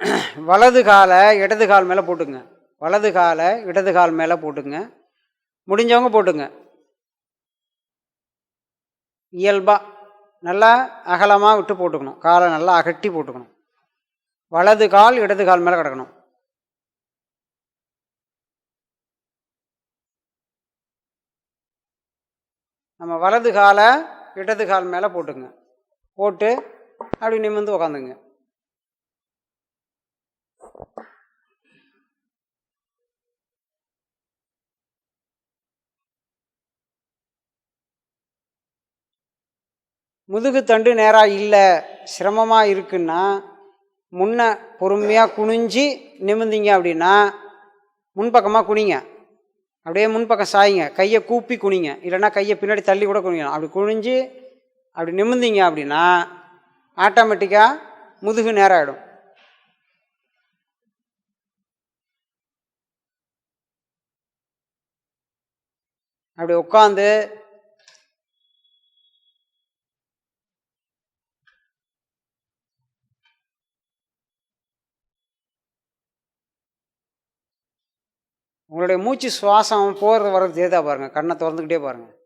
வலது காலை இடது கால் மேலே போட்டுங்க வலது காலை இடது கால் மேலே போட்டுங்க முடிஞ்சவங்க போட்டுங்க இயல்பாக நல்லா அகலமாக விட்டு போட்டுக்கணும். காலை நல்லா அகட்டி போட்டுக்கணும். வலது கால் இடது கால் மேலே கிடக்கணும். நம்ம வலது காலை இடது கால் மேலே போட்டுங்க போட்டு அப்படி நிமிர்ந்து உக்காந்துங்க முதுகு தண்டு நேராக இல்லை சிரமமாக இருக்குன்னா முன்ன பொறுமையாக குனிஞ்சு நிமிர்ந்தீங்க அப்படின்னா முன்பக்கமாக குனிங்க. அப்படியே முன்பக்கம் சாய்ங்க. கையை கூப்பி குனிங்க. இல்லைன்னா கையை பின்னாடி தள்ளி கூட குனிங்க. அப்படி குனிஞ்சு அப்படி நிமிர்ந்தீங்க அப்படின்னா ஆட்டோமேட்டிக்காக முதுகு நேரம் ஆகிடும் அப்படி உட்காந்து உங்களுடைய மூச்சு சுவாசம் போகிறது வர்றது தெரியுதா பாருங்கள் கண்ணை திறந்துக்கிட்டே பாருங்கள்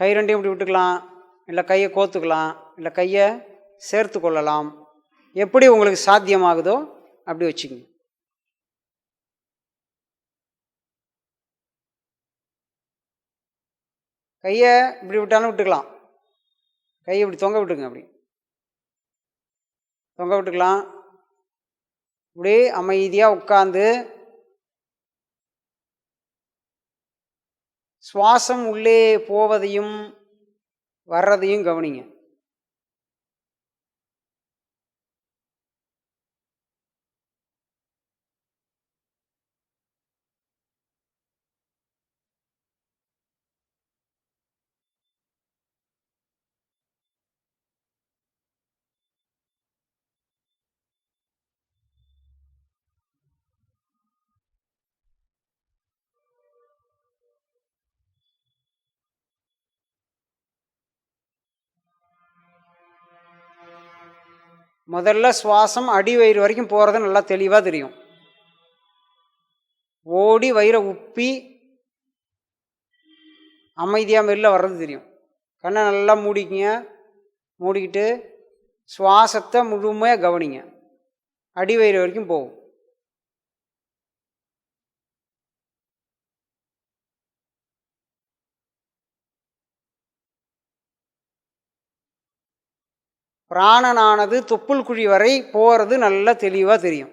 கை ரெண்டையும் இப்படி விட்டுக்கலாம். இல்லை கையை கோத்துக்கலாம். இல்லை கையை சேர்த்து கொள்ளலாம். எப்படி உங்களுக்கு சாத்தியமாகுதோ அப்படி வச்சுக்கோங்க. கையை இப்படி விட்டாலும் விட்டுக்கலாம். கையை இப்படி தொங்க விட்டுருங்க அப்படி. தொங்க விட்டுக்கலாம். இப்படி அமைதியாக உட்காந்து சுவாசம் உள்ளே போவதையும் வர்றதையும் கவனிங்க. முதல்ல சுவாசம் அடி வயிறு வரைக்கும் போகிறது நல்லா தெளிவாக தெரியும். ஓடி வயிறை உப்பி அமைதியாக மெல்ல வர்றது தெரியும். கண்ணை நல்லா மூடிக்கிங்க. மூடிக்கிட்டு சுவாசத்தை முழுமையாக கவனிங்க. அடி வயிறு வரைக்கும் போகும். பிராணனானது தொப்புள் குழி வரை போகிறது நல்லா தெளிவாக தெரியும்.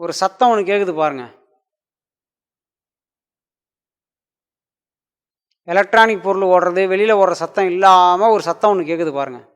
ஒரு சத்தம் ஒன்று கேட்குது பாருங்க. எலக்ட்ரானிக் பொருள் ஓடுறது வெளியில் ஓடுற சத்தம் இல்லாமல் ஒரு சத்தம் ஒன்று கேட்குது பாருங்கள்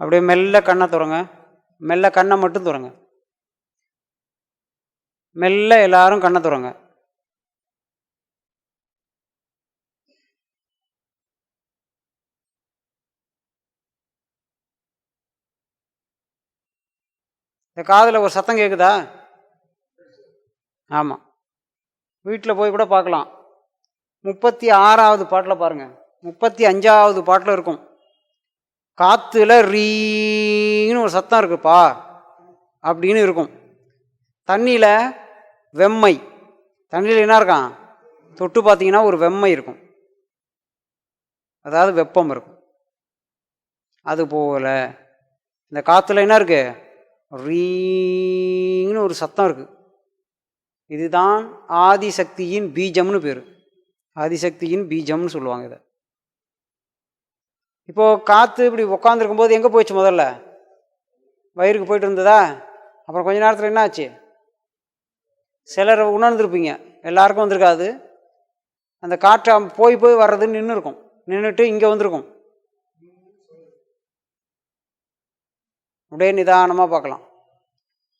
அப்படியே மெல்ல கண்ணை துறங்க. மெல்ல கண்ணை மட்டும் துறங்க. மெல்ல எல்லாரும் கண்ணை துறங்க. இந்த காதில் ஒரு சத்தம் கேட்குதா ஆமாம் வீட்டில் போய் கூட பார்க்கலாம். முப்பத்தி ஆறாவது பாட்டில் பாருங்கள் முப்பத்தி அஞ்சாவது பாட்டில் இருக்கும். காற்றுல ரீன்னு ஒரு சத்தம் இருக்குப்பா அப்படின்னு இருக்கும். தண்ணியில் வெம்மை. தண்ணியில் என்ன இருக்கான் தொட்டு பார்த்தீங்கன்னா ஒரு வெம்மை இருக்கும். அதாவது வெப்பம் இருக்கும். அது போல இந்த காற்றுல என்ன இருக்கு? ரீன்னு ஒரு சத்தம் இருக்குது இதுதான் ஆதிசக்தியின் பீஜம்னு பேர். ஆதிசக்தியின் பீஜம்னு சொல்லுவாங்க இதை. இப்போது காற்று இப்படி உட்காந்துருக்கும் போது எங்கே போயிடுச்சு முதல்ல? வயிறுக்கு போயிட்டு இருந்ததா? அப்புறம் கொஞ்ச நேரத்தில் என்ன ஆச்சு? சிலர் உணர்ந்துருப்பீங்க. எல்லாருக்கும் வந்திருக்காது. அந்த காற்றை போய் போய் வர்றது நின்று இருக்கும். நின்றுட்டு இங்கே வந்திருக்கும். அப்படியே நிதானமாக பார்க்கலாம்.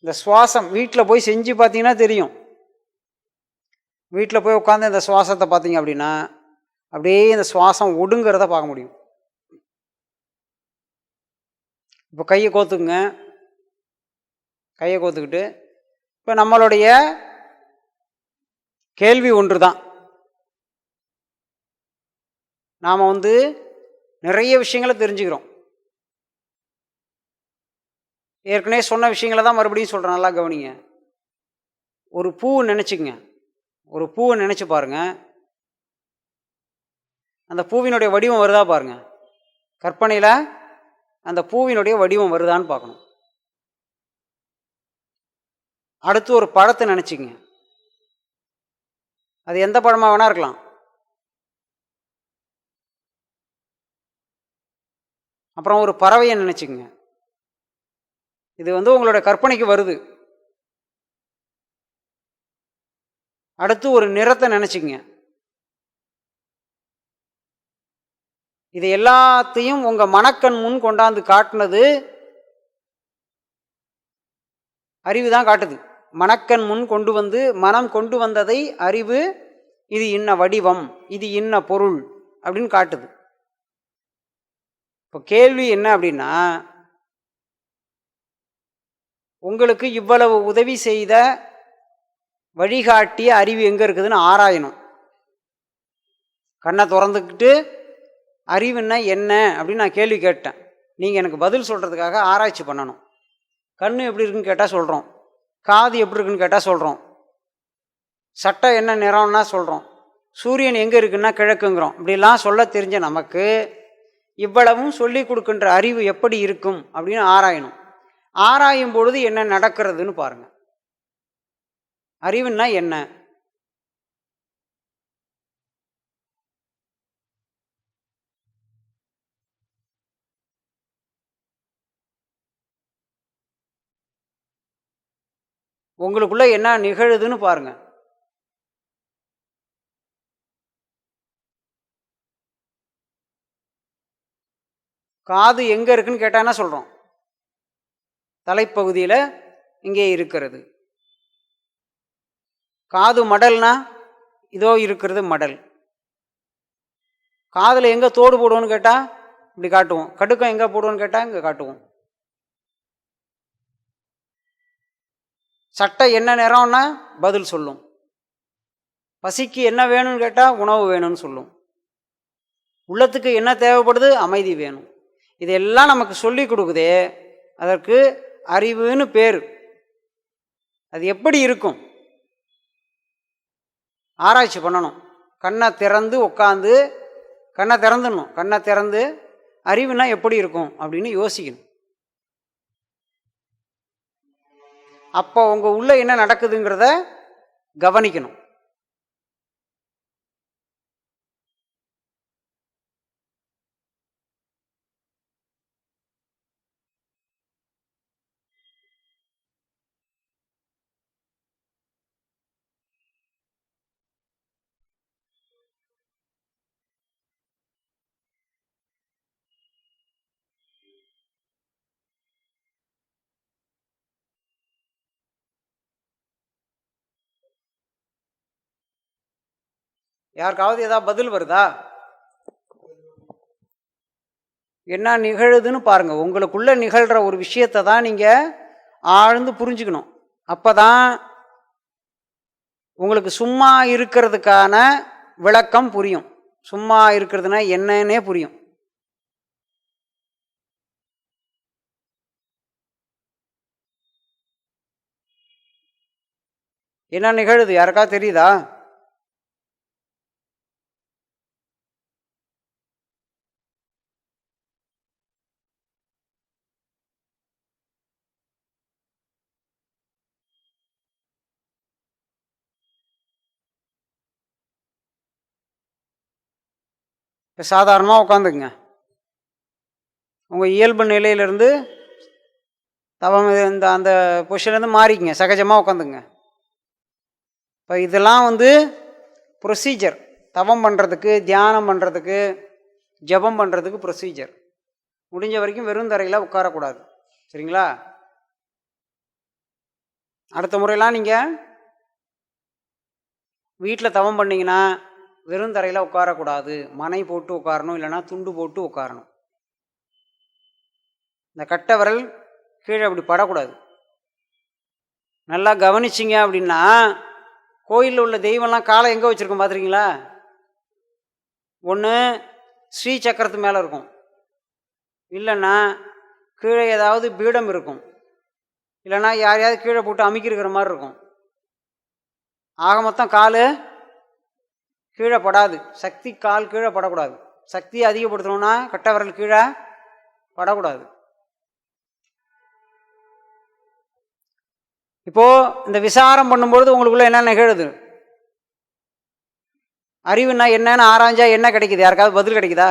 இந்த சுவாசம் வீட்டில் போய் செஞ்சு பார்த்தீங்கன்னா தெரியும். வீட்டில் போய் உட்காந்து இந்த சுவாசத்தை பார்த்தீங்க அப்படின்னா அப்படியே இந்த சுவாசம் ஒடுங்கிறத பார்க்க முடியும். இப்போ கையை கோத்துக்குங்க கையை கோத்துக்கிட்டு இப்போ நம்மளுடைய கேள்வி ஒன்று தான் நாம் வந்து நிறைய விஷயங்களை தெரிஞ்சுக்கிறோம். ஏற்கனவே சொன்ன விஷயங்களை தான் மறுபடியும் சொல்கிறேன் நல்லா கவனிங்க. ஒரு பூ நினச்சிக்கங்க. ஒரு பூவை நினச்சி பாருங்க. அந்த பூவினுடைய வடிவம் வருதா பாருங்கள் கற்பனையில் அந்த பூவினுடைய வடிவம் வருதான்னு பார்க்கணும். அடுத்து ஒரு பழத்தை நினச்சிக்கங்க. அது எந்த பழமாக வேணா இருக்கலாம். அப்புறம் ஒரு பறவையை நினச்சிக்கங்க. இது வந்து உங்களோட கற்பனைக்கு வருது. அடுத்து ஒரு நிறத்தை நினச்சிக்கங்க. இது எல்லாத்தையும் உங்கள் மனக்கண் முன் கொண்டாந்து காட்டினது அறிவு தான் காட்டுது. மனக்கண் முன் கொண்டு வந்து மனம் கொண்டு வந்ததை அறிவு இது இன்ன வடிவம் இது இன்ன பொருள் அப்படின்னு காட்டுது. இப்போ கேள்வி என்ன அப்படின்னா உங்களுக்கு இவ்வளவு உதவி செய்த வழிகாட்டிய அறிவு எங்கே இருக்குதுன்னு ஆராயணும். கண்ணை திறந்துக்கிட்டு அறிவுன்னா என்ன அப்படின்னு நான் கேள்வி கேட்டேன். நீங்கள் எனக்கு பதில் சொல்கிறதுக்காக ஆராய்ச்சி பண்ணணும். கண் எப்படி இருக்குன்னு கேட்டால் சொல்கிறோம் காது எப்படி இருக்குன்னு கேட்டால் சொல்கிறோம் சட்டை என்ன நிறம்னா சொல்கிறோம் சூரியன் எங்கே இருக்குன்னா கிழக்குங்கிறோம். இப்படிலாம் சொல்ல தெரிஞ்ச நமக்கு இவ்வளவும் சொல்லி கொடுக்கின்ற அறிவு எப்படி இருக்கும் அப்படின்னு ஆராயணும். ஆராயும் பொழுது என்ன நடக்கிறதுன்னு பாருங்கள் அறிவுன்னா என்ன? உங்களுக்குள்ள என்ன நிகழுதுன்னு பாருங்க. காது எங்க இருக்குன்னு கேட்டா என்ன சொல்றோம்? தலைப்பகுதியில் இங்கே இருக்கிறது. காது மடல்னா இதோ இருக்கிறது மடல். காதில் எங்கே தோடு போடுவோன்னு கேட்டால் இப்படி காட்டுவோம். கடுக்கம் எங்கே போடுவோன்னு கேட்டால் இங்கே காட்டுவோம். சட்டை என்ன நிறம்னா பதில் சொல்லும். பசிக்கு என்ன வேணும்னு கேட்டால் உணவு வேணும்னு சொல்லும். உள்ளத்துக்கு என்ன தேவைப்படுது? அமைதி வேணும். இதெல்லாம் நமக்கு சொல்லி கொடுக்குதே அதற்கு அறிவுன்னு பேர். அது எப்படி இருக்கும்? ஆராய்ச்சி பண்ணணும். கண்ணை திறந்து உட்காந்து கண்ணை திறந்துடணும். கண்ணை திறந்து அறிவுனா எப்படி இருக்கும்? அப்படின்னு யோசிக்கணும். அப்போ உங்கள் உள்ளே என்ன நடக்குதுங்கிறத கவனிக்கணும். யாருக்காவது ஏதாவது பதில் வருதா? என்ன நிகழுதுன்னு பாருங்கள் உங்களுக்குள்ளே நிகழ்கிற ஒரு விஷயத்தை தான் நீங்கள் ஆழ்ந்து புரிஞ்சுக்கணும். அப்போ தான் உங்களுக்கு சும்மா இருக்கிறதுக்கான விளக்கம் புரியும். சும்மா இருக்கிறதுனா என்னன்னே புரியும். என்ன நிகழுது? யாருக்கா தெரியுதா? இப்போ சாதாரணமாக உட்காந்துக்குங்க உங்கள் இயல்பு நிலையிலேருந்து தவம் இந்த அந்த பொசிஷன்லேருந்து மாறிக்குங்க. சகஜமாக உட்காந்துங்க இப்போ இதெல்லாம் வந்து ப்ரொசீஜர் தவம் பண்ணுறதுக்கு தியானம் பண்ணுறதுக்கு ஜபம் பண்ணுறதுக்கு ப்ரொசீஜர் முடிஞ்ச வரைக்கும் வெறும் தரையில் உட்காரக்கூடாது. சரிங்களா? அடுத்த முறையெல்லாம் நீங்கள் வீட்டில் தவம் பண்ணிங்கன்னா வெறும் தரையில் உட்காரக்கூடாது. மனை போட்டு உட்காரணும் இல்லைன்னா துண்டு போட்டு உட்காரணும். இந்த கட்டை விரல் கீழே அப்படி படக்கூடாது. நல்லா கவனிச்சிங்க அப்படின்னா கோயிலில் உள்ள தெய்வம்லாம் காலை எங்கே வச்சுருக்கோம் பார்த்துருக்கீங்களா ஒன்று ஸ்ரீ சக்கரத்து மேலே இருக்கும். இல்லைன்னா கீழே ஏதாவது பீடம் இருக்கும். இல்லைன்னா யாரையாவது கீழே போட்டு அமைக்கிருக்கிற மாதிரி இருக்கும். ஆக மொத்தம் கால் கீழே படாது சக்தி கால் கீழே படக்கூடாது சக்தியை அதிகப்படுத்தணும்னா கட்ட விரல் கீழே படக்கூடாது. இப்போது இந்த விசாரம் பண்ணும்பொழுது உங்களுக்குள்ளே என்ன நிகழுது? அறிவுனா என்னன்னு ஆராய்ஞ்சா என்ன கிடைக்குது? யாருக்காவது பதில் கிடைக்குதா?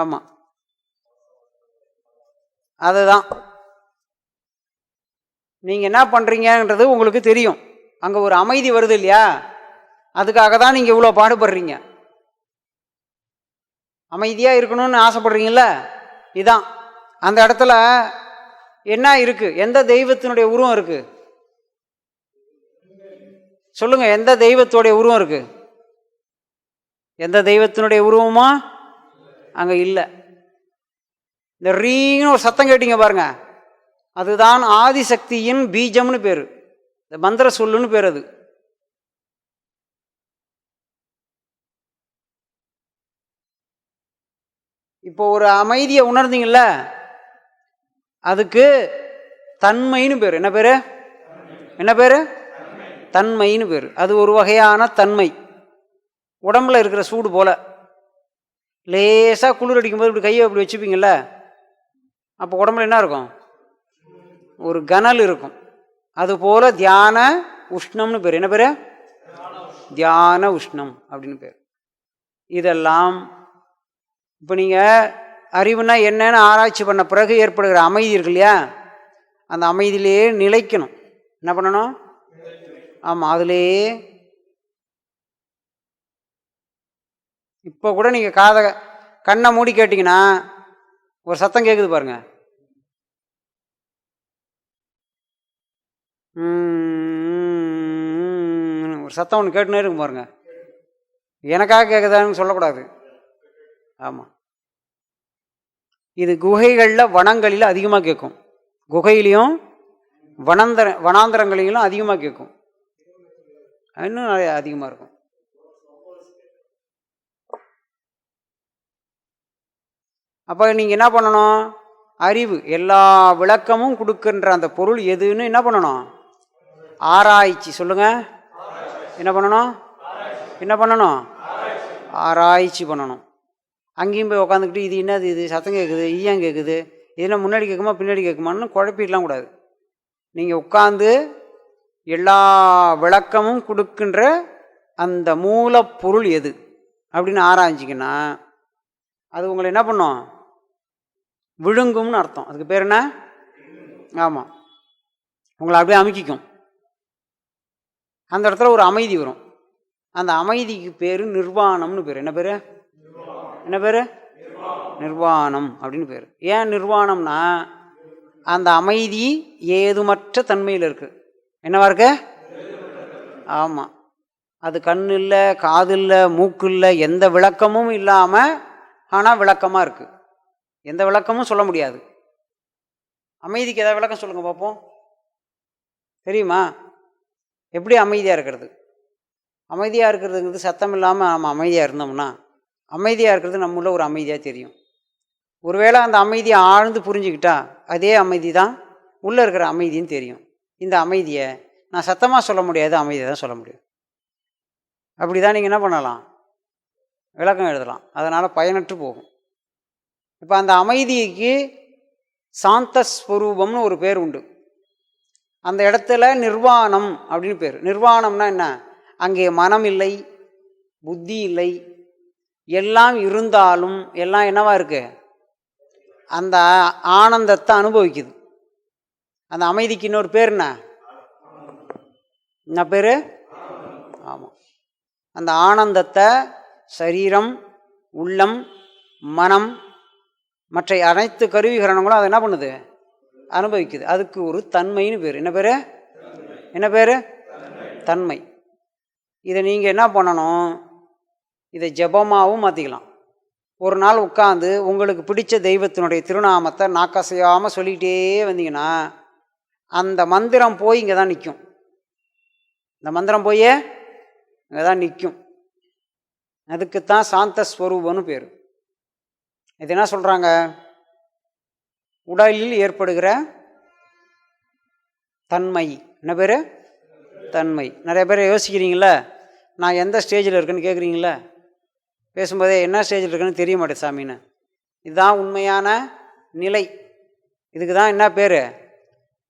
ஆமாம் அதுதான். நீங்கள் என்ன பண்ணுறீங்கன்றது உங்களுக்கு தெரியும். அங்கே ஒரு அமைதி வருது இல்லையா? அதுக்காக தான் நீங்கள் இவ்வளோ பாடுபடுறீங்க. அமைதியாக இருக்கணும்னு ஆசைப்படுறீங்கள இதான். அந்த இடத்துல என்ன இருக்குது எந்த தெய்வத்தினுடைய உருவம் இருக்குது சொல்லுங்கள் எந்த தெய்வத்துடைய உருவம் இருக்குது எந்த தெய்வத்தினுடைய உருவமா? அங்கே இல்லை. இந்த ரீன்னு ஒரு சத்தம் கேட்டீங்க பாருங்க. அதுதான் ஆதிசக்தியின் பீஜம்னு பேர். இந்த மந்திர சொல்லுன்னு பேர் அது. இப்போ ஒரு அமைதியை உணர்ந்தீங்கள்ல அதுக்கு தன்மைன்னு பேர். என்ன பேர்? என்ன பேர்? தன்மைன்னு பேர். அது ஒரு வகையான தன்மை. உடம்புல இருக்கிற சூடு போல். லேசாக குளிர் அடிக்கும்போது இப்படி கையை இப்படி வச்சுப்பீங்கள்ல அப்போ உடம்புல என்ன இருக்கும்? ஒரு கனல் இருக்கும். அதுபோல் தியான உஷ்ணம்னு பேர். என்ன பேர்? தியான உஷ்ணம் அப்படின்னு பேர். இதெல்லாம் இப்போ நீங்கள் அறிவுனா என்னன்னு ஆராய்ச்சி பண்ண பிறகு ஏற்படுகிற அமைதி இருக்கு இல்லையா? அந்த அமைதியிலேயே நிலைக்கணும். என்ன பண்ணணும்? ஆமாம் அதுலேயே இப்போ கூட நீங்கள் காதை கண்ணை மூடி கேட்டிங்கன்னா ஒரு சத்தம் கேட்குது பாருங்க. ஒரு சத்தம் ஒன்று கேட்டுனே இருக்கும் பாருங்க எனக்காக கேட்குதான்னு சொல்லக்கூடாது ஆமாம் இது குகைகளில் வனங்களில் அதிகமாக கேட்கும் குகையிலையும் வனந்தர வனாந்தரங்களிலும் அதிகமாக கேட்கும் இன்னும் நிறைய அதிகமாக இருக்கும். அப்போ நீங்கள் என்ன பண்ணணும்? அறிவு எல்லா விளக்கமும் கொடுக்கின்ற அந்த பொருள் எதுன்னு என்ன பண்ணணும்? ஆராய்ச்சி சொல்லுங்கள் என்ன பண்ணணும்? என்ன பண்ணணும்? ஆராய்ச்சி பண்ணணும். அங்கேயும் போய் உக்காந்துக்கிட்டு இது என்னது இது? சத்தம் கேட்குது ஈயம் கேட்குது இதெல்லாம் முன்னாடி கேட்குமா பின்னாடி கேட்குமான்னு குழப்பிடலாம் கூடாது. நீங்கள் உட்காந்து எல்லா விளக்கமும் கொடுக்கின்ற அந்த மூலப்பொருள் எது அப்படின்னு ஆராய்ச்சிங்கன்னா அது உங்களை என்ன பண்ணும்? விழுங்கும்னு அர்த்தம். அதுக்கு பேர் என்ன? ஆமாம் உங்களை அப்படியே அமுக்கிக்கும். அந்த இடத்துல ஒரு அமைதி வரும். அந்த அமைதிக்கு பேர் நிர்வாணம்னு பேர். என்ன பேர்? என்ன பேர்? நிர்வாணம் அப்படின்னு பேர். ஏன் நிர்வாணம்னா அந்த அமைதி ஏதுமற்ற தன்மையில் இருக்குது என்னவா இருக்கு? ஆமாம் அது கண் இல்லை காது இல்லை மூக்கு இல்லை எந்த விளக்கமும் இல்லாமல் ஆனால் விளக்கமாக இருக்குது எந்த விளக்கமும் சொல்ல முடியாது. அமைதிக்கு ஏதாவது விளக்கம் சொல்லுங்கள் பார்ப்போம். தெரியுமா? எப்படி அமைதியாக இருக்கிறது? அமைதியாக இருக்கிறதுங்கிறது சத்தம் இல்லாமல் நம்ம அமைதியாக இருந்தோம்னா அமைதியாக இருக்கிறது நம்மள ஒரு அமைதியாக தெரியும். ஒருவேளை அந்த அமைதியை ஆழ்ந்து புரிஞ்சுக்கிட்டா அதே அமைதி தான் உள்ளே இருக்கிற அமைதின்னு தெரியும். இந்த அமைதியை நான் சத்தமாக சொல்ல முடியாது அமைதியை தான் சொல்ல முடியும். அப்படி தான் நீங்கள் என்ன பண்ணலாம்? விளக்கம் எழுதலாம். அதனால் பயனற்று போகும். இப்போ அந்த அமைதிக்கு சாந்தஸ்வரூபம்னு ஒரு பேர் உண்டு. அந்த இடத்துல நிர்வாணம் அப்படின்னு பேர். நிர்வாணம்னா என்ன? அங்கே மனம் இல்லை புத்தி இல்லை எல்லாம் இருந்தாலும் எல்லாம் என்னவா இருக்குது அந்த ஆனந்தத்தை அனுபவிக்குது. அந்த அமைதிக்கு இன்னொரு பேர் என்ன? என்ன பேர்? ஆமாம் அந்த ஆனந்தத்தை சரீரம் உள்ளம் மனம் மற்ற அனைத்து கருவிகரணங்களும் அதை என்ன பண்ணுது? அனுபவிக்குது. அதுக்கு ஒரு தன்மைன்னு பேர். என்ன பேர்? என்ன பேர்? தன்மை. இதை நீங்கள் என்ன பண்ணணும்? இதை ஜபமாகவும் மாற்றிக்கலாம் ஒரு நாள் உட்காந்து உங்களுக்கு பிடிச்ச தெய்வத்தினுடைய திருநாமத்தை நாக்கசையாமல் சொல்லிக்கிட்டே வந்தீங்கன்னா அந்த மந்திரம் போய் இங்கே தான் நிற்கும் இந்த மந்திரம் போயே இங்கே தான் நிற்கும் அதுக்குத்தான் சாந்த ஸ்வரூபம்னு பேர். இது என்ன சொல்கிறாங்க உடலில் ஏற்படுகிற தன்மை. என்ன பேர்? தன்மை. நிறைய பேர் யோசிக்கிறீங்களே நான் எந்த ஸ்டேஜில் இருக்குன்னு கேட்குறீங்களே பேசும்போதே என்ன ஸ்டேஜில் இருக்குன்னு தெரிய மாட்டேன் சாமின்னு. இதுதான் உண்மையான நிலை. இதுக்கு தான் என்ன பேர்?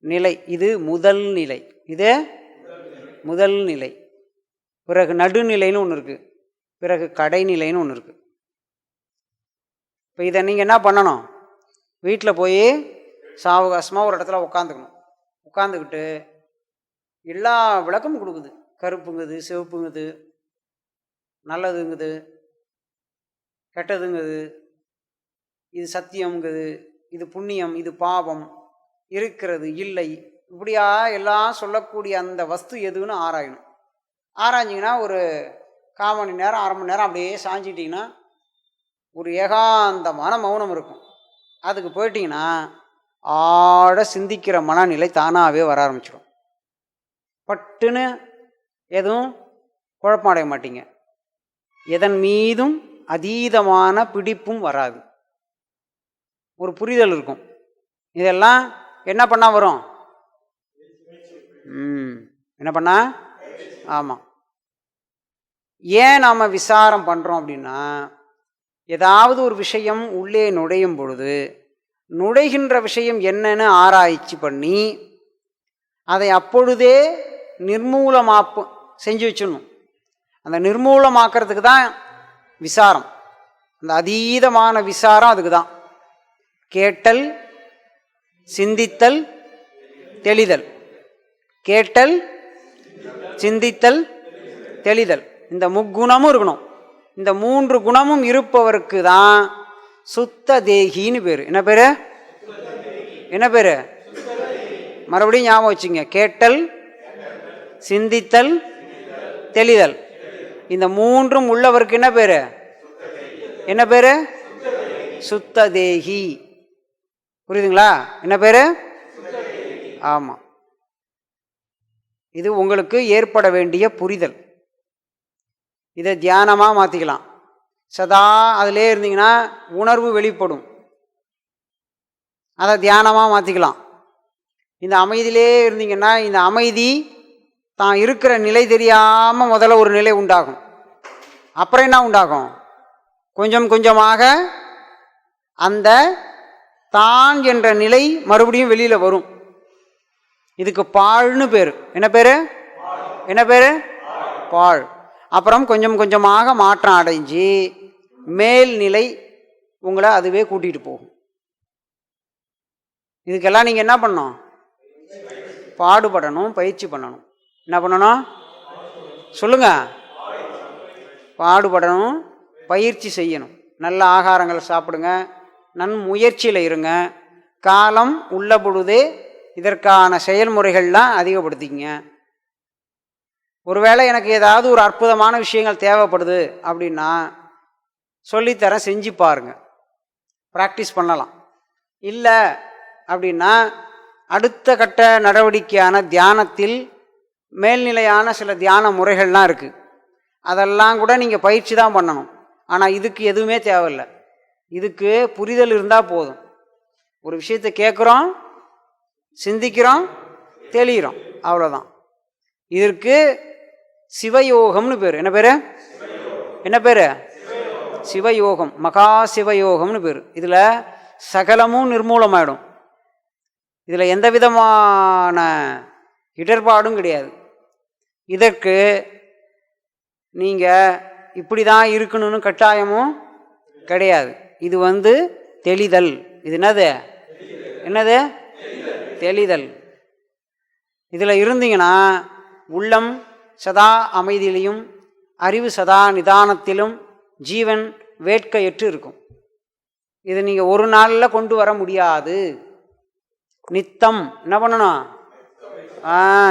நிலை. இது முதல் நிலை. இது முதல் நிலை. பிறகு நடுநிலைன்னு ஒன்று இருக்குது பிறகு கடைநிலைன்னு ஒன்று இருக்குது இப்போ இதை நீங்கள் என்ன பண்ணணும்? வீட்டில் போய் சாவகாசமாக ஒரு இடத்துல உட்காந்துக்கணும் உட்காந்துக்கிட்டு எல்லா விளக்கமும் கொடுக்குது. கருப்புங்குது சிவப்புங்குது நல்லதுங்குது. கெட்டதுங்குது. இது சத்தியம்ங்குது. இது புண்ணியம் இது பாவம். இருக்கிறது இல்லை. இப்படியா எல்லாம் சொல்லக்கூடிய அந்த வஸ்து எதுன்னு ஆராயணும். ஆராய்ஞ்சிங்கன்னா ஒரு கால் மணி நேரம் அரை மணி நேரம் அப்படியே சாஞ்சிட்டிங்கன்னா ஒரு ஏகாந்தமான மௌனம் இருக்கும். அதுக்கு போயிட்டிங்கன்னா ஆழ சிந்திக்கிற மனநிலை தானாகவே வர ஆரம்பிச்சிடும் பட்டுன்னு எதுவும் குழப்பம் அடைய மாட்டீங்க. எதன் மீதும் அதீதமான பிடிப்பும் வராது. ஒரு புரிதல் இருக்கும். இதெல்லாம் என்ன பண்ணால் வரும்? என்ன பண்ணா? ஆமாம் ஏன் நாம் விசாரம் பண்ணுறோம் அப்படின்னா ஏதாவது ஒரு விஷயம் உள்ளே நுழையும் பொழுது நுழைகின்ற விஷயம் என்னன்னு ஆராய்ச்சி பண்ணி அதை அப்பொழுதே நிர்மூலமாப்பு செஞ்சு வச்சிடணும். அந்த நிர்மூலமாக்கிறதுக்கு தான் விசாரம். அந்த அதீதமான விசாரம் அதுக்கு தான் கேட்டல் சிந்தித்தல் தெளிதல். கேட்டல் சிந்தித்தல் தெளிதல். இந்த முக்குணமும் இருக்கணும். இந்த மூன்று குணமும் இருப்பவருக்கு தான் சுத்த தேகின்னு பேர். என்ன பேர்? என்ன பேர்? மறுபடியும் ஞாபகம் வச்சுங்க. கேட்டல் சிந்தித்தல் தெளிதல். இந்த மூன்றும் உள்ளவருக்கு என்ன பேர்? என்ன பேர்? சுத்த தேகி புரியுதுங்களா? என்ன பேர்? ஆமாம் இது உங்களுக்கு ஏற்பட வேண்டிய புரிதல். இதை தியானமாக மாற்றிக்கலாம் சதா அதிலே இருந்தீங்கன்னா உணர்வு வெளிப்படும். அதை தியானமாக மாற்றிக்கலாம் இந்த அமைதியிலே இருந்தீங்கன்னா இந்த அமைதி தான் இருக்கிற நிலை தெரியாமல் முதல்ல ஒரு நிலை உண்டாகும். அப்புறம் என்ன உண்டாகும்? கொஞ்சம் கொஞ்சமாக அந்த தான் என்ற நிலை மறுபடியும் வெளியில் வரும். இதுக்கு பாழ்னு பேர். என்ன பேர்? என்ன பேர்? பாழ் அப்புறம் கொஞ்சம் கொஞ்சமாக மாற்றம் அடைஞ்சு மேல்நிலை உங்களை அதுவே கூட்டிகிட்டு போகும். இதுக்கெல்லாம் நீங்கள் என்ன பண்ணணும்? பாடுபடணும் பயிற்சி பண்ணணும். என்ன பண்ணணும்? சொல்லுங்க. பாடுபடணும் பயிற்சி செய்யணும். நல்ல ஆகாரங்கள் சாப்பிடுங்க. நன் முயற்சியில் இருங்க. காலம் உள்ள பொழுதே இதற்கான செயல்முறைகள்லாம் அதிகப்படுத்திங்க ஒருவேளை எனக்கு ஏதாவது ஒரு அற்புதமான விஷயங்கள் தேவைப்படுது அப்படின்னா சொல்லித்தரேன் செஞ்சு பாருங்க. ப்ராக்டிஸ் பண்ணலாம். இல்லை அப்படின்னா அடுத்த கட்ட நடவடிக்கையான தியானத்தில் மேல்நிலையான சில தியான முறைகள்லாம் இருக்குது அதெல்லாம் கூட நீங்கள் பயிற்சி தான் பண்ணணும். ஆனால் இதுக்கு எதுவுமே தேவையில்லை. இதுக்கு புரிதல் இருந்தால் போதும். ஒரு விஷயத்தை கேட்குறோம் சிந்திக்கிறோம் தெளிகிறோம் அவ்வளோதான் இதற்கு சிவயோகம்னு பேர். என்ன பேர்? என்ன பேர்? சிவயோகம். மகா சிவயோகம்னு பேர். இதில் சகலமும் நிர்மூலமாயிடும். இதில் எந்த விதமான இடர்பாடும் கிடையாது. இதற்கு நீங்கள் இப்படி தான் இருக்கணும்னு கட்டாயமும் கிடையாது. இது வந்து தெளிதல். இது என்னது? என்னது? தெளிதல். இதில் இருந்தீங்கன்னா உள்ளம் சதா அமைதியிலையும் அறிவு சதா நிதானத்திலும் ஜீவன் வேட்கையற்று இருக்கும். இது நீங்கள் ஒரு நாளில் கொண்டு வர முடியாது. நித்தம். என்ன பண்ணணும்?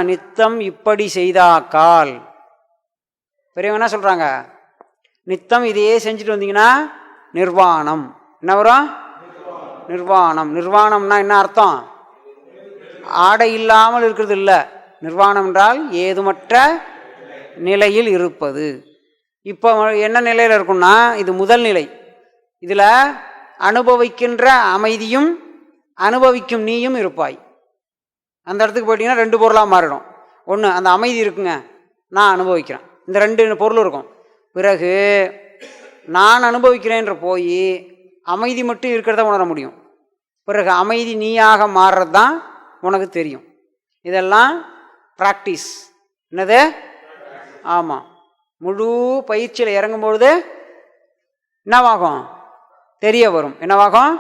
நித்தம் இப்படி செய்தாக்கால் பெரியவங்க என்ன சொல்கிறாங்க நித்தம் இதையே செஞ்சுட்டு வந்தீங்கன்னா நிர்வாணம். என்ன வரும்? நிர்வாணம். நிர்வாணம்னா என்ன அர்த்தம்? ஆடை இல்லாமல் இருக்கிறது இல்லை. நிர்வாணம் என்றால் ஏதுமற்ற நிலையில் இருப்பது. இப்போ என்ன நிலையில் இருக்கும்னா இது முதல் நிலை. இதில் அனுபவிக்கின்ற அமைதியும் அனுபவிக்கும் நீயும் இருப்பாய். அந்த இடத்துக்கு போயிட்டிங்கன்னா ரெண்டு பொருளாக மாறிடும். ஒன்று அந்த அமைதி இருக்குங்க. நான் அனுபவிக்கிறேன். இந்த ரெண்டு பொருள் இருக்கும். பிறகு நான் அனுபவிக்கிறேன்ற போய் அமைதி மட்டும் இருக்கிறத உணர முடியும். பிறகு அமைதி நீயாக மாறுறது தான் உனக்கு தெரியும். இதெல்லாம் ப்ராக்டிஸ் என்னது? ஆமாம் முழு பயிற்சியில் இறங்கும்பொழுது என்னவாகும்? தெரிய வரும். என்னவாகும்?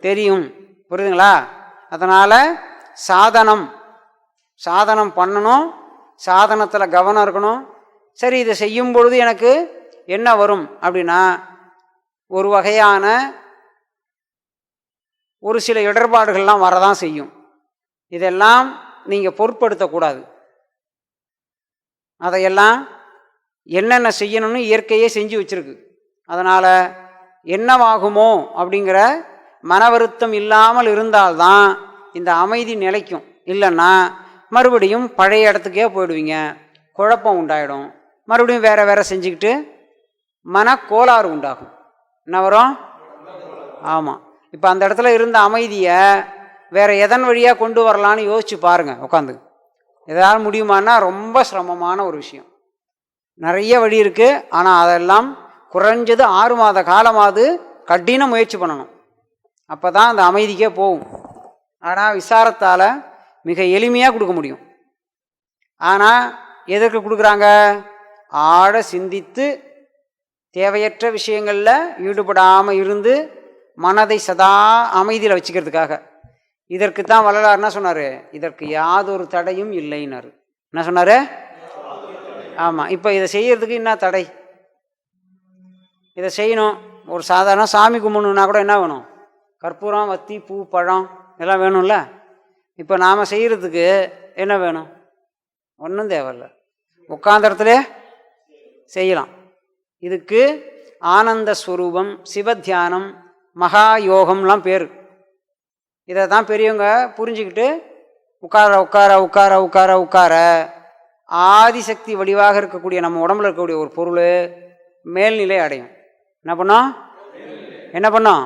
தெரியும். புரியுதுங்களா? அதனால் சாதனம். சாதனம் பண்ணணும். சாதனத்தில் கவனம் இருக்கணும். சரி இதை செய்யும் பொழுது எனக்கு என்ன வரும் அப்படின்னா ஒரு வகையான ஒரு சில இடர்பாடுகள்லாம் வரதான் செய்யும். இதெல்லாம் நீங்கள் பொருட்படுத்தக்கூடாது. அதையெல்லாம் என்னென்ன செய்யணும்னு இயற்கையே செஞ்சு வச்சிருக்கு. அதனால் என்னவாகுமோ அப்படிங்கிற மன வருத்தம் இல்லாமல் இருந்தால்தான் இந்த அமைதி நிலைக்கும். இல்லைன்னா மறுபடியும் பழைய இடத்துக்கே போயிடுவீங்க. குழப்பம் உண்டாயிடும். மறுபடியும் வேற வேற செஞ்சுக்கிட்டு மனக்கோளாறு உண்டாகும். என்ன வரும்? ஆமாம் இப்போ அந்த இடத்துல இருந்த அமைதியை வேற எதன் வழியாக கொண்டு வரலான்னு யோசிச்சு பாருங்க உட்காந்து எதாவது முடியுமான்னா ரொம்ப சிரமமான ஒரு விஷயம். நிறைய வழி இருக்குது ஆனால் அதெல்லாம் குறைஞ்சது ஆறு மாத காலமாவது கடின முயற்சி பண்ணணும். அப்போ தான் அந்த அமைதிக்கே போகும். ஆனால் விசாரத்தால் மிக எளிமையாக கொடுக்க முடியும். ஆனால் எதற்கு கொடுக்குறாங்க? ஆழ சிந்தித்து தேவையற்ற விஷயங்களில் ஈடுபடாமல் இருந்து மனதை சதா அமைதியில் வச்சுக்கிறதுக்காக. இதற்கு தான் வள்ளலார் என்ன சொன்னார்? இதற்கு யாதொரு தடையும் இல்லைன்னாரு. என்ன சொன்னார்? ஆமாம் இப்போ இதை செய்கிறதுக்கு என்ன தடை? இதை செய்யணும். ஒரு சாதாரண சாமி கும்பிடணுன்னா கூட என்ன வேணும்? கற்பூரம் வத்தி பூ பழம் எல்லாம் வேணும்ல? இப்போ நாம் செய்கிறதுக்கு என்ன வேணும்? ஒன்றும் தேவையில்லை. உட்காந்தரத்துலே செய்யலாம். இதுக்கு ஆனந்த ஸ்வரூபம் சிவத்தியானம் மகா யோகம்லாம் பேர். இதை தான் பெரியவங்க புரிஞ்சுக்கிட்டு உட்கார உட்கார உட்கார உட்கார உட்கார ஆதிசக்தி வடிவாக இருக்கக்கூடிய நம்ம உடம்புல இருக்கக்கூடிய ஒரு பொருள் மேல்நிலை அடையும். என்ன பண்ணோம்? என்ன பண்ணோம்?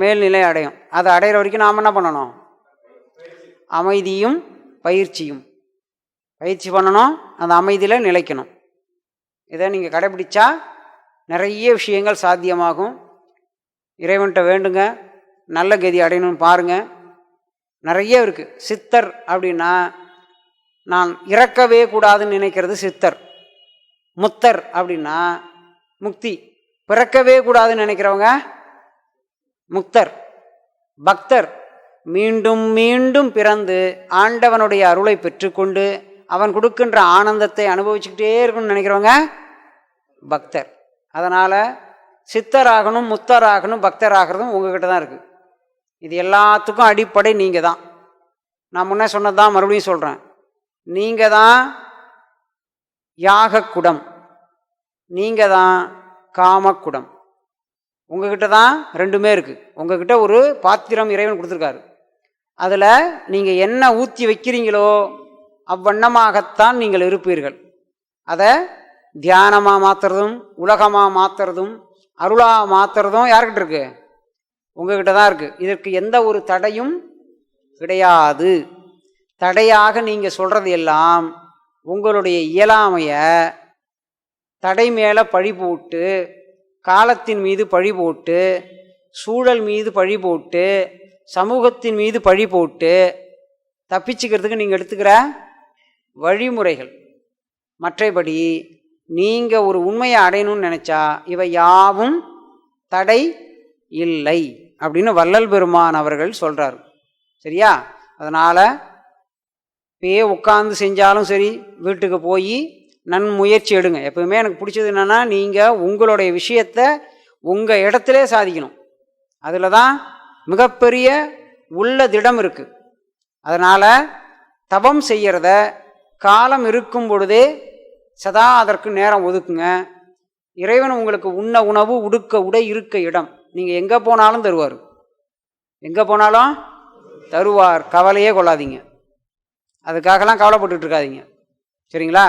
மேல்நிலை அடையும். அதை அடையிற வரைக்கும் நாம் என்ன பண்ணணும்? அமைதியும் பயிற்சியும். பயிற்சி பண்ணணும் அந்த அமைதியில் நிலைக்கணும். இதை நீங்கள் கடைபிடிச்சா நிறைய விஷயங்கள் சாத்தியமாகும். இறைவன்கிட்ட வேண்டுங்க. நல்ல கதி அடையணும்னு பாருங்கள் நிறைய இருக்குது சித்தர் அப்படின்னா நான் இறக்கவே கூடாதுன்னு நினைக்கிறது சித்தர். முத்தர் அப்படின்னா முக்தி. பிறக்கவே கூடாதுன்னு நினைக்கிறவங்க முக்தர் பக்தர். மீண்டும் மீண்டும் பிறந்து ஆண்டவனுடைய அருளை பெற்றுக்கொண்டு அவன் கொடுக்கின்ற ஆனந்தத்தை அனுபவிச்சுக்கிட்டே இருக்கணும்னு நினைக்கிறவங்க பக்தர். அதனால் சித்தராகணும் முத்தராகணும் பக்தராகிறதும் உங்ககிட்ட தான் இருக்குது இது எல்லாத்துக்கும் அடிப்படை நீங்கள் தான். நான் முன்னே சொன்னது தான் மறுபடியும் சொல்கிறேன் நீங்கள் தான் யாகக்குடம். நீங்கள் தான் காமக்குடம். உங்ககிட்ட தான் ரெண்டுமே இருக்குது உங்ககிட்ட ஒரு பாத்திரம் இறைவன் கொடுத்துருக்காரு. அதில் நீங்கள் என்ன ஊற்றி வைக்கிறீங்களோ அவ்வண்ணமாகத்தான் நீங்கள் இருப்பீர்கள். அதை தியானமாக மாற்றுறதும் உலகமாக மாற்றுறதும் அருளாக மாற்றுறதும் யார்கிட்ட இருக்கு? உங்ககிட்ட தான் இருக்குது இதற்கு எந்த ஒரு தடையும் கிடையாது. தடையாக நீங்கள் சொல்கிறது எல்லாம் உங்களுடைய இயலாமையை தடை மேலே பழி போட்டு காலத்தின் மீது பழி போட்டு சூழல் மீது பழி போட்டு சமூகத்தின் மீது பழி போட்டு தப்பிச்சுக்கிறதுக்கு நீங்கள் எடுத்துக்கிற வழிமுறைகள். மற்றபடி நீங்கள் ஒரு உண்மையை அடையணும்னு நினச்சா இவை யாவும் தடை இல்லை அப்படின்னு வள்ளல் பெருமான் அவர்கள் சொல்கிறார் சரியா? அதனால் பே உட்காந்து செஞ்சாலும் சரி வீட்டுக்கு போய் நன் முயற்சி எடுங்க. எப்பவுமே எனக்கு பிடிச்சது என்னென்னா நீங்கள் உங்களுடைய விஷயத்தை உங்கள் இடத்துல சாதிக்கணும். அதில் தான் மிகப்பெரிய உள்ள திடம் இருக்குது அதனால் தவம் செய்கிறத காலம் இருக்கும் பொழுதே சதா அதற்கு நேரம் ஒதுக்குங்க. இறைவன் உங்களுக்கு உண்ண உணவு உடுக்க உடை இருக்க இடம். நீங்கள் எங்கே போனாலும் தருவார். எங்கே போனாலும் தருவார். கவலையே கொள்ளாதீங்க. அதுக்காகலாம் கவலைப்பட்டுட்ருக்காதீங்க சரிங்களா?